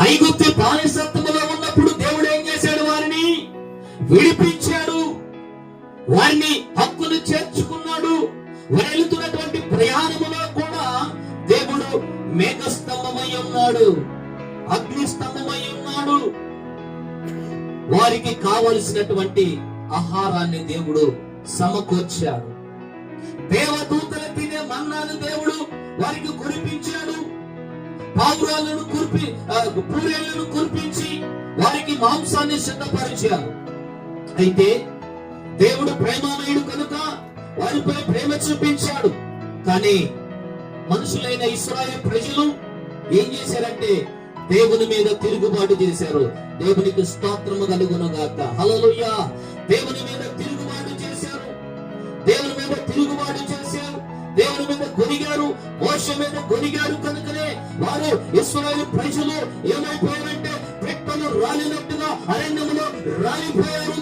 ఐగుప్తు బానిసత్వంలో ఉన్నప్పుడు దేవుడు ఏం చేశాడు వారిని? విడిపించాడు. వారిని హక్కును చేర్చుకున్నాడు. వెళుతున్నటువంటి ప్రయాణములో కూడా దేవుడు మేఘస్తంభమై ఉన్నాడు. అగ్ని స్తంభమై ఉన్నాడు. వారికి కావలసినటువంటి ఆహారాన్ని దేవుడు సమకూర్చాడు. దేవదూతలు తినే మన్నాను దేవుడు వారికి కురిపించాడు. పావురాలను కురిపి పూరేళ్ళను కురిపించి వారికి మాంసాన్ని సిద్ధపరిచారు. అయితే దేవుడు ప్రేమామయుడు కనుక వారిపై ప్రేమ చూపించాడు. కానీ మనుషులైన ఇస్రాయల్ ప్రజలు ఏం చేశారంటే దేవుని మీద తిరుగుబాటు చేశారు. దేవునికి స్తోత్రము కలుగును గాక హల్లెలూయా! దేవుని మీద తిరుగుబాటు చేశారు. దేవుని మీద తిరుగుబాటు చేశారు. మోస మీద గొనిగారు కనుకనే వారు ఇస్రాయల్ ప్రజలు ఏమైపోయారంటే పెట్టలు రాలినట్టుగా అరణ్యములో రాలిపోయారు